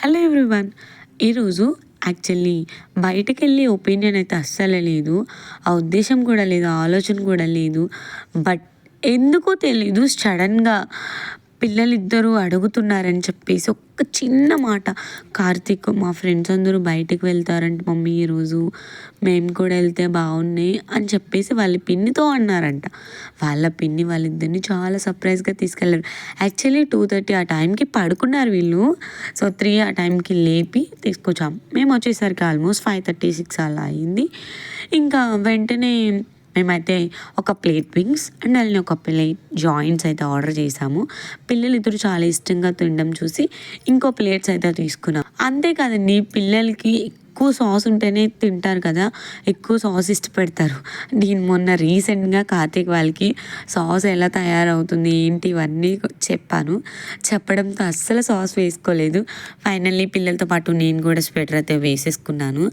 Hello everyone. ఈరోజు actually బయటకు వెళ్ళి ఒపీనియన్ అయితే అస్సలు లేదు. ఆ ఉద్దేశం కూడా లేదు ఆ ఆలోచన కూడా లేదు. బట్ ఎందుకో తెలీదు సడన్గా పిల్లలిద్దరూ అడుగుతున్నారని చెప్పేసి ఒక్క చిన్న మాట. కార్తీక్ మా ఫ్రెండ్స్ అందరూ బయటకు వెళ్తారంట మమ్మీ ఈరోజు మేము కూడా వెళ్తే బాగున్నాయి అని చెప్పేసి వాళ్ళ పిన్నితో అన్నారంట. వాళ్ళ పిన్ని వాళ్ళిద్దరిని చాలా సర్ప్రైజ్గా తీసుకెళ్ళారు యాక్చువల్లీ టూ థర్టీ ఆ టైంకి పడుకున్నారు వీళ్ళు. సో త్రీ ఆ టైంకి లేపి తీసుకొచ్చాం. మేము వచ్చేసరికి ఆల్మోస్ట్ ఫైవ్ థర్టీ సిక్స్ అలా అయింది. ఇంకా వెంటనే మేమైతే ఒక ప్లేట్ వింగ్స్ అండ్ అలానే ఒక ప్లేట్ జాయింట్స్ అయితే ఆర్డర్ చేసాము పిల్లలు ఇద్దరు చాలా ఇష్టంగా తినడం చూసి ఇంకో ప్లేట్స్ అయితే తీసుకున్నాం. అంతేకాదండి పిల్లలకి ఎక్కువ సాస్ ఉంటేనే తింటారు కదా ఎక్కువ సాస్ ఇష్టపడతారు. నేను మొన్న రీసెంట్గా కార్తీక్ వాళ్ళకి సాస్ ఎలా తయారవుతుంది ఏంటి ఇవన్నీ చెప్పాను. చెప్పడంతో అస్సలు సాస్ వేసుకోలేదు. ఫైనల్లీ పిల్లలతో పాటు నేను కూడా స్వెటర్ అయితే వేసేసుకున్నాను.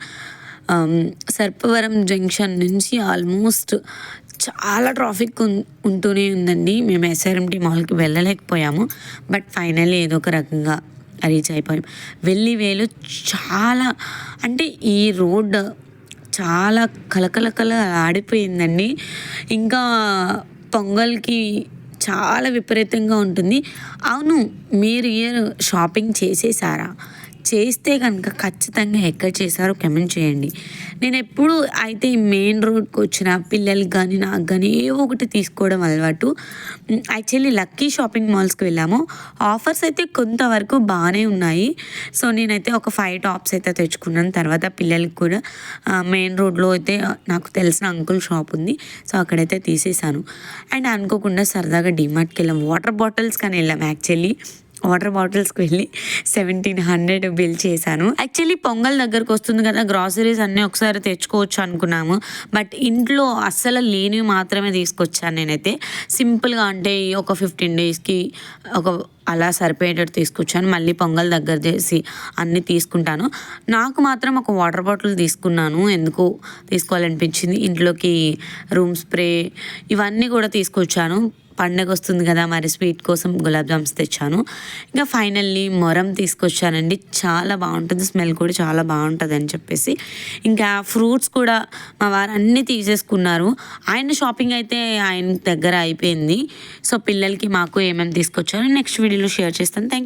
Um, సర్పవరం జంక్షన్ నుంచి ఆల్మోస్ట్ చాలా ట్రాఫిక్ ఉంటూనే ఉందండి. మేము ఎస్ఆర్ఎంటీ మాల్కి వెళ్ళలేకపోయాము. బట్ ఫైనల్లీ ఏదో ఒక రకంగా రీచ్ అయిపోయాం. వెళ్ళి వేలు చాలా అంటే ఈ రోడ్ చాలా కలకలకల ఆడిపోయిందండి. ఇంకా పొంగల్కి చాలా విపరీతంగా ఉంటుంది. అవును మీరు ఇయర్ షాపింగ్ చేసేసారా? చేస్తే కనుక ఖచ్చితంగా ఎక్కడ చేశారో కమెంట్ చేయండి. నేను ఎప్పుడు అయితే ఈ మెయిన్ రోడ్కి వచ్చిన పిల్లలకి కానీ నాకు కానీ ఏవో ఒకటి తీసుకోవడం అలవాటు. యాక్చువల్లీ లక్కీ షాపింగ్ మాల్స్కి వెళ్ళాము. ఆఫర్స్ అయితే కొంతవరకు బాగానే ఉన్నాయి. సో నేనైతే ఒక ఫైవ్ టాప్స్ అయితే తెచ్చుకున్నాను. తర్వాత పిల్లలకి కూడా మెయిన్ రోడ్లో అయితే నాకు తెలిసిన అంకుల్ షాప్ ఉంది. సో అక్కడైతే తీసేసాను అండ్ అనుకోకుండా సరదాగా డిమార్ట్కి వెళ్ళాం వాటర్ బాటిల్స్ కానీ వెళ్ళాం యాక్చువల్లీ వాటర్ బాటిల్స్కి వెళ్ళి సెవెంటీన్ హండ్రెడ్ బిల్ చేశాను. యాక్చువల్లీ పొంగల్ దగ్గరకు వస్తుంది కదా గ్రాసరీస్ అన్నీ ఒకసారి తెచ్చుకోవచ్చు అనుకున్నాము. బట్ ఇంట్లో అస్సలు లేనివి మాత్రమే తీసుకొచ్చాను నేనైతే. సింపుల్గా అంటే ఒక ఫిఫ్టీన్ డేస్కి ఒక అలా సరిపోయేటట్టు తీసుకొచ్చాను. మళ్ళీ పొంగల్ దగ్గర చేసి అన్నీ తీసుకుంటాను. నాకు మాత్రం ఒక వాటర్ బాటిల్ తీసుకున్నాను. ఎందుకు తీసుకోవాలనిపించింది? ఇంట్లోకి రూమ్ స్ప్రే ఇవన్నీ కూడా తీసుకొచ్చాను. పండగ వస్తుంది కదా మరి స్వీట్ కోసం గులాబ్ జామ్స్ తెచ్చాను. ఇంకా ఫైనల్లీ మొరం తీసుకొచ్చానండి. చాలా బాగుంటుంది. స్మెల్ కూడా చాలా బాగుంటుంది అని చెప్పేసి. ఇంకా ఫ్రూట్స్ కూడా మా వారు అన్నీ తీసేసుకున్నారు. ఆయన షాపింగ్ అయితే ఆయన దగ్గర అయిపోయింది. సో పిల్లలకి మాకు ఏమేమి తీసుకొచ్చారో నెక్స్ట్ వీడియోలో షేర్ చేస్తాను. థ్యాంక్